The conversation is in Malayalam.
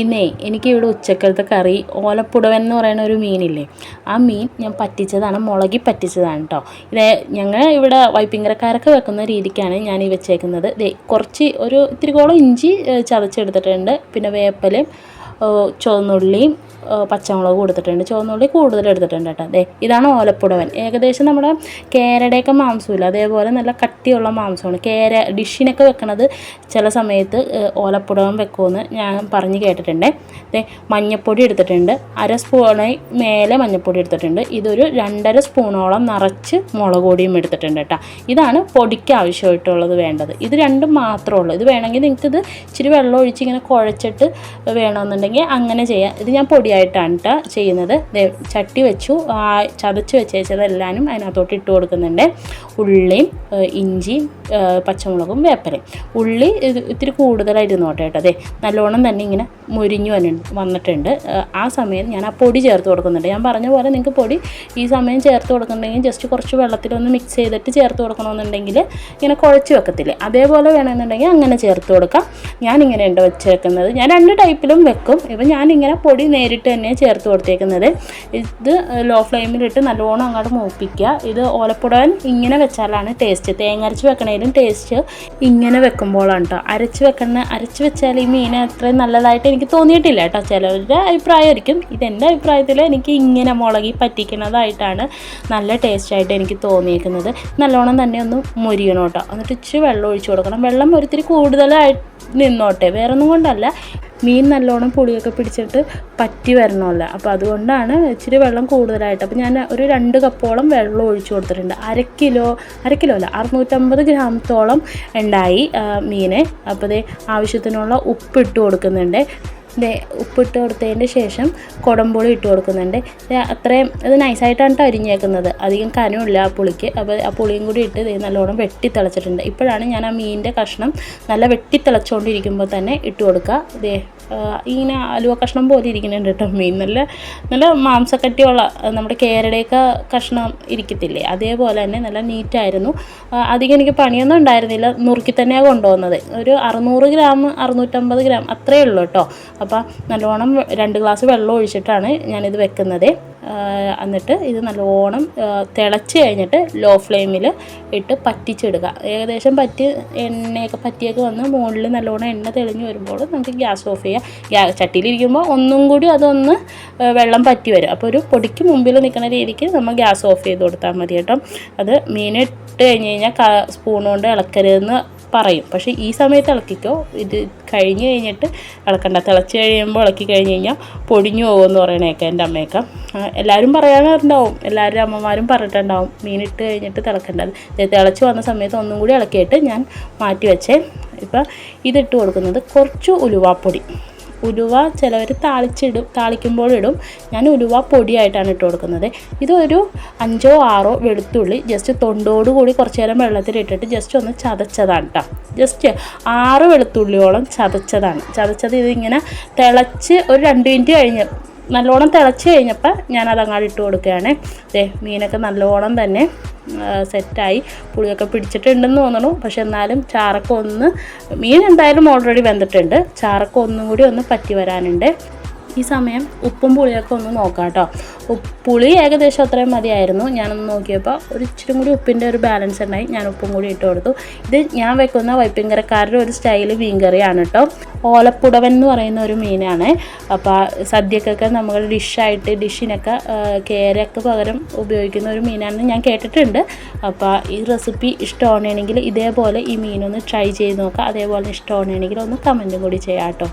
ഇന്നേ എനിക്ക് ഇവിടെ ഉച്ചക്കലത്തെ കറി ഓലപ്പുടവൻ എന്ന് പറയുന്ന ഒരു മീനില്ലേ? ആ മീൻ ഞാൻ പറ്റിച്ചതാണ് മുളകി പറ്റിച്ചതാണ് കേട്ടോ ഇത് ഞങ്ങൾ ഇവിടെ വൈപ്പിങ്കരക്കാരൊക്കെ വെക്കുന്ന രീതിക്കാണ് ഞാൻ ഈ വെച്ചേക്കുന്നത് കുറച്ച് ഒരു ഇത്തിരിക്കോളം ഇഞ്ചി ചതച്ചെടുത്തിട്ടുണ്ട്. പിന്നെ വേപ്പലും ചുവന്നുള്ളിയും പച്ചമുളകും കൊടുത്തിട്ടുണ്ട്. ചുവന്നുള്ളി കൂടുതൽ എടുത്തിട്ടുണ്ട് കേട്ടോ. അതെ ഇതാണ് ഓലപ്പുടവൻ. ഏകദേശം നമ്മുടെ കേരയുടെയൊക്കെ മാംസമില്ല? അതേപോലെ നല്ല കട്ടിയുള്ള മാംസമാണ്. കേര ഡിഷിനൊക്കെ വെക്കണത് ചില സമയത്ത് ഓലപ്പുടവൻ വെക്കുമെന്ന് ഞാൻ പറഞ്ഞ് കേട്ടിട്ടുണ്ട്. അതെ മഞ്ഞപ്പൊടി എടുത്തിട്ടുണ്ട്. അര സ്പൂണായി മേലെ മഞ്ഞപ്പൊടി എടുത്തിട്ടുണ്ട്. ഇതൊരു രണ്ടര സ്പൂണോളം നിറച്ച് മുളക് പൊടിയും എടുത്തിട്ടുണ്ട് കേട്ടോ. ഇതാണ് പൊടിക്ക് ആവശ്യമായിട്ടുള്ളത് വേണ്ടത്. ഇത് രണ്ടും മാത്രമേ ഉള്ളൂ. ഇത് വേണമെങ്കിൽ നിങ്ങൾക്കിത് ഇച്ചിരി വെള്ളം ഒഴിച്ച് ഇങ്ങനെ കുഴച്ചിട്ട് വേണമെന്നുണ്ടെങ്കിൽ അങ്ങനെ ചെയ്യാം. ഇത് ഞാൻ പൊടിയായിട്ടാണ് കേട്ടോ ചെയ്യുന്നത്. ചട്ടി വെച്ചു. ചതച്ച് വെച്ചേച്ചതെല്ലാനും അതിനകത്തോട്ട് ഇട്ട് കൊടുക്കുന്നുണ്ട്. ഉള്ളിയും ഇഞ്ചിയും പച്ചമുളകും വേപ്പരയും ഉള്ളി ഇത് ഇത്തിരി കൂടുതലായിരുന്നോട്ടെ കേട്ടോ അതെ നല്ലോണം തന്നെ ഇങ്ങനെ മുരിഞ്ഞു വന്നു വന്നിട്ടുണ്ട്. ആ സമയം ഞാൻ ആ പൊടി ചേർത്ത് കൊടുക്കുന്നുണ്ട്. ഞാൻ പറഞ്ഞ പോലെ നിങ്ങൾക്ക് പൊടി ഈ സമയം ചേർത്ത് കൊടുക്കുന്നുണ്ടെങ്കിൽ ജസ്റ്റ് കുറച്ച് വെള്ളത്തിലൊന്ന് മിക്സ് ചെയ്തിട്ട് ചേർത്ത് കൊടുക്കണമെന്നുണ്ടെങ്കിൽ ഇങ്ങനെ കുഴച്ച് വെക്കത്തില്ലേ. അതേപോലെ വേണമെന്നുണ്ടെങ്കിൽ അങ്ങനെ ചേർത്ത് കൊടുക്കാം. ഞാനിങ്ങനെ ഉണ്ട് വെച്ചേക്കുന്നത്. ഞാൻ രണ്ട് ടൈപ്പിലും വെക്കും. ഇപ്പം ഞാനിങ്ങനെ പൊടി നേരിട്ട് തന്നെ ചേർത്ത് കൊടുത്തേക്കുന്നത്. ഇത് ലോ ഫ്ലെയിമിലിട്ട് നല്ലോണം അങ്ങോട്ട് മൂപ്പിക്കുക. ഇത് ഓലപ്പുടവൻ ഇങ്ങനെ വെച്ചാലാണ് ടേസ്റ്റ് തേങ്ങ അരച്ച് വെക്കണേലും ടേസ്റ്റ് ഇങ്ങനെ വെക്കുമ്പോഴാണ് കേട്ടോ അരച്ച് വെക്കണ അരച്ച് വെച്ചാൽ ഈ മീൻ അത്രയും നല്ലതായിട്ട് എനിക്ക് തോന്നിയിട്ടില്ല കേട്ടോ ചിലവരുടെ അഭിപ്രായമായിരിക്കും ഇതെന്റെ അഭിപ്രായത്തിൽ എനിക്ക് ഇങ്ങനെ മുളകി പറ്റിക്കുന്നതായിട്ടാണ് നല്ല ടേസ്റ്റായിട്ട് എനിക്ക് തോന്നിയേക്കുന്നത്. നല്ലോണം തന്നെ ഒന്ന് മുരിയണം കേട്ടോ എന്നിട്ട് ഇച്ചിരി വെള്ളം ഒഴിച്ചു കൊടുക്കണം. വെള്ളം ഒരിത്തിരി കൂടുതലായി നിന്നോട്ടെ. വേറൊന്നും കൊണ്ടല്ല. മീൻ നല്ലോണം പുളിയൊക്കെ പിടിച്ചിട്ട് പറ്റി വരണമല്ല. അപ്പോൾ അതുകൊണ്ടാണ് ഇച്ചിരി വെള്ളം കൂടുതലായിട്ട്. അപ്പോൾ ഞാൻ ഒരു രണ്ട് കപ്പോളം വെള്ളം ഒഴിച്ചു കൊടുത്തിട്ടുണ്ട്. അര കിലോ അര കിലോ അല്ല അറുന്നൂറ്റമ്പത് ഗ്രാമത്തോളം ഉണ്ടായി മീനെ. അപ്പോൾ ദേ ആവശ്യത്തിനുള്ള ഉപ്പിട്ട് കൊടുക്കുന്നുണ്ട്. ഉപ്പിട്ട് കൊടുത്തതിന്റെ ശേഷം കുടംപുളി ഇട്ട് കൊടുക്കുന്നുണ്ട്. അത്രയും അത് നൈസായിട്ടാണ് അരിഞ്ഞേക്കുന്നത്. അധികം കനമില്ല ആ പുളിക്ക്. അപ്പോൾ ആ പുളിയും കൂടി ഇട്ട് നല്ലോണം വെട്ടി തിളച്ചിട്ടുണ്ട്. ഇപ്പോഴാണ് ഞാൻ ആ മീനിന്റെ കഷ്ണം നല്ല വെട്ടി തിളച്ചുകൊണ്ടിരിക്കുമ്പോൾ തന്നെ ഇട്ട് കൊടുക്കുക. ആ, ഇങ്ങനെ അലുവ കഷ്ണം പോലെ ഇരിക്കുന്നുണ്ട് കേട്ടോ മീൻ. നല്ല നല്ല മാംസക്കട്ടിയുള്ള നമ്മുടെ കേരടയൊക്കെ കഷ്ണം ഇരിക്കത്തില്ലേ? അതേപോലെ തന്നെ നല്ല നീറ്റായിരുന്നു. അധികം എനിക്ക് പണിയൊന്നും ഉണ്ടായിരുന്നില്ല. നുറുക്കി തന്നെയാണ് കൊണ്ടുപോകുന്നത്. ഒരു അറുന്നൂറ് ഗ്രാം അറുന്നൂറ്റമ്പത് ഗ്രാം അത്രയേ ഉള്ളൂ കേട്ടോ അപ്പോൾ നല്ലോണം രണ്ട് ഗ്ലാസ് വെള്ളം ഒഴിച്ചിട്ടാണ് ഞാനിത് വെക്കുന്നത്. എന്നിട്ട് ഇത് നല്ലോണം തിളച്ച് കഴിഞ്ഞിട്ട് ലോ ഫ്ലെയിമിൽ ഇട്ട് പറ്റിച്ചെടുക്കുക ഏകദേശം പറ്റി എണ്ണയൊക്കെ പറ്റിയൊക്കെ വന്ന് മുകളിൽ നല്ലോണം എണ്ണ തെളിഞ്ഞ് വരുമ്പോൾ നമുക്ക് ഗ്യാസ് ഓഫ് ചെയ്യാം. ഗ്യാ ചട്ടിയിലിരിക്കുമ്പോൾ ഒന്നും കൂടി അതൊന്ന് വെള്ളം പറ്റി വരും. അപ്പോൾ ഒരു പൊടിക്ക് മുമ്പിൽ നിൽക്കുന്ന രീതിക്ക് നമ്മൾ ഗ്യാസ് ഓഫ് ചെയ്ത് കൊടുത്താൽ മതി കേട്ടോ. അത് മീനിട്ട് കഴിഞ്ഞ് കഴിഞ്ഞാൽ സ്പൂൺ കൊണ്ട് ഇളക്കരുതെന്ന് പറയും. പക്ഷേ ഈ സമയത്ത് ഇളക്കിക്കോ. ഇത് കഴിഞ്ഞ് കഴിഞ്ഞിട്ട് ഇളക്കണ്ട. തിളച്ച് കഴിയുമ്പോൾ ഇളക്കി കഴിഞ്ഞ് കഴിഞ്ഞാൽ പൊടിഞ്ഞു പോകുമെന്ന് പറയണേക്ക എന്റെ അമ്മയൊക്കെ. എല്ലാവരും പറയാനുണ്ടാവും എല്ലാവരും അമ്മമാരും പറഞ്ഞിട്ടുണ്ടാവും. മീനിട്ട് കഴിഞ്ഞിട്ട് തിളക്കേണ്ടത് തിളച്ച് വന്ന സമയത്ത് ഒന്നും കൂടി ഇളക്കിയിട്ട് ഞാൻ മാറ്റി വെച്ചേ. ഇപ്പം ഇതിട്ട് കൊടുക്കുന്നത് കുറച്ച് ഉലുവാപ്പൊടി. ഉലുവ ചിലവർ താളിച്ചിടും താളിക്കുമ്പോഴിടും. ഞാൻ ഉലുവ പൊടിയായിട്ടാണ് ഇട്ട് കൊടുക്കുന്നത്. ഇതൊരു അഞ്ചോ ആറോ വെളുത്തുള്ളി ജസ്റ്റ് തൊണ്ടോട് കൂടി കുറച്ച് നേരം വെള്ളത്തിലിട്ടിട്ട് ജസ്റ്റ് ഒന്ന് ചതച്ചതാണ് കേട്ടോ ജസ്റ്റ് ആറ് വെളുത്തുള്ളിയോളം ചതച്ചതാണ്. ചതച്ചത് ഇതിങ്ങനെ തിളച്ച് ഒരു രണ്ട് മിനിറ്റ് കഴിഞ്ഞ് നല്ലോണം തിളച്ച് കഴിഞ്ഞപ്പോൾ ഞാനത് അങ്ങോട്ട് ഇട്ട് കൊടുക്കുകയാണ്. ദേ മീനൊക്കെ നല്ലോണം തന്നെ സെറ്റായി. പുളിയൊക്കെ പിടിച്ചിട്ടുണ്ടെന്ന് തോന്നണു. പക്ഷെ എന്നാലും ചാറൊക്കെ ഒന്ന് മീൻ എന്തായാലും ഓൾറെഡി വെന്തിട്ടുണ്ട്. ചാറൊക്കെ ഒന്നും കൂടി ഒന്ന് പറ്റി വരാനുണ്ട് ഈ സമയം ഉപ്പും പുളിയൊക്കെ ഒന്ന് നോക്കാം കേട്ടോ. പുളി ഏകദേശം അത്രയും മതിയായിരുന്നു. ഞാനൊന്ന് നോക്കിയപ്പോൾ ഒരു ഇച്ചിരി കൂടി ഉപ്പിന്റെ ഒരു ബാലൻസ് ഉണ്ടായി. ഞാൻ ഉപ്പും കൂടി ഇട്ട് കൊടുത്തു. ഇത് ഞാൻ വെക്കുന്ന വൈപ്പിങ്കരക്കാരുടെ ഒരു സ്റ്റൈൽ മീൻ കറിയാണ് കേട്ടോ. ഓലപ്പുടവൻ എന്ന് പറയുന്ന ഒരു മീനാണ്. അപ്പോൾ സദ്യക്കൊക്കെ നമ്മൾ ഡിഷായിട്ട് ഡിഷിനൊക്കെ കേരക്ക് പകരം ഉപയോഗിക്കുന്ന ഒരു മീനാണെന്ന് ഞാൻ കേട്ടിട്ടുണ്ട്. അപ്പോൾ ഈ റെസിപ്പി ഇഷ്ടമാണെങ്കിൽ ഇതേപോലെ ഈ മീനൊന്ന് ട്രൈ ചെയ്ത് നോക്കുക അതേപോലെ ഇഷ്ടമാണെങ്കിൽ ഒന്ന് കമന്റും കൂടി ചെയ്യാം കേട്ടോ.